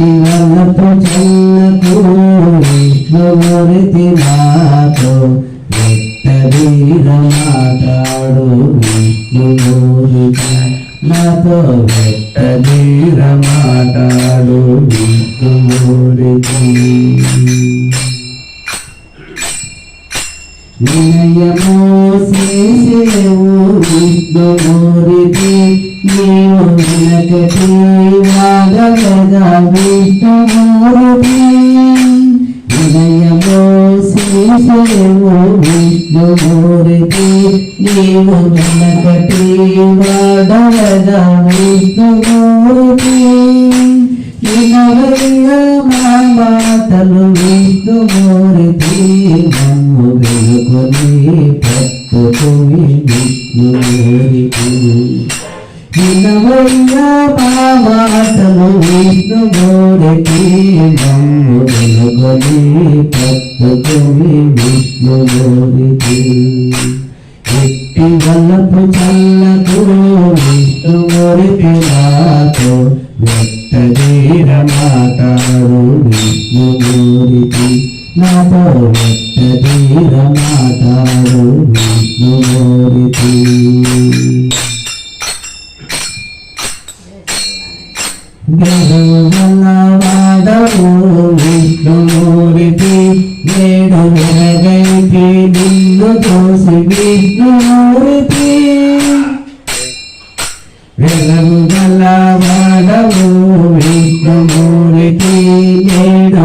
వల్లపు చల్లకు విష్ణుమూర్తి నాతో వెట్టదీర మాట్లాడు విష్ణుమూర్తి నాతో వెట్టదీర మాట్లాడు విష్ణుమూర్తి వినయమో వినయమో చేసేవు విష్ణుమూర్తి నీవు వెనకటి విష్ణుమూర్తి వినవయ్య మా విష్ణుమూర్తి వినవయ్య మా మాటలు విష్ణుమూర్తి మమ్ము వెలుగుని పట్టుకుని విష్ణుమూర్తి ఎట్టి వల్లపు చల్లకు విష్ణుమూర్తి నాతో వెట్టదీర మాటాడు విష్ణుమూర్తి నాతో వెట్టదీర మాటాడు విష్ణుమూర్తి వాడవు విష్ణుమూర్తి నేడు వెనగైతే నిన్ను తోసి విష్ణుమూర్తి వెలగల వాడవు విష్ణుమూర్తి నేడు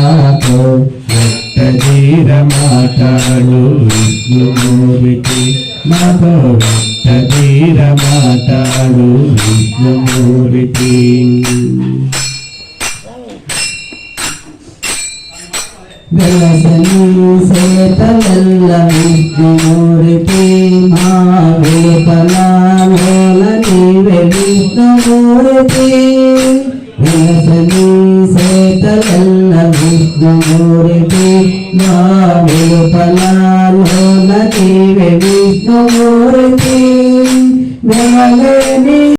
విష్ణుమూర్తి నాతో వెట్టదీర మాటాడు విష్ణుమూర్తి. వెలసని సేతలల్ల విష్ణుమూర్తి మా వేపల నీవే విష్ణుమూర్తి. వెలసని సేతలల్ల విష్ణుమూర్తి మా వేల నీవే విష్ణుమూర్తి వెలలే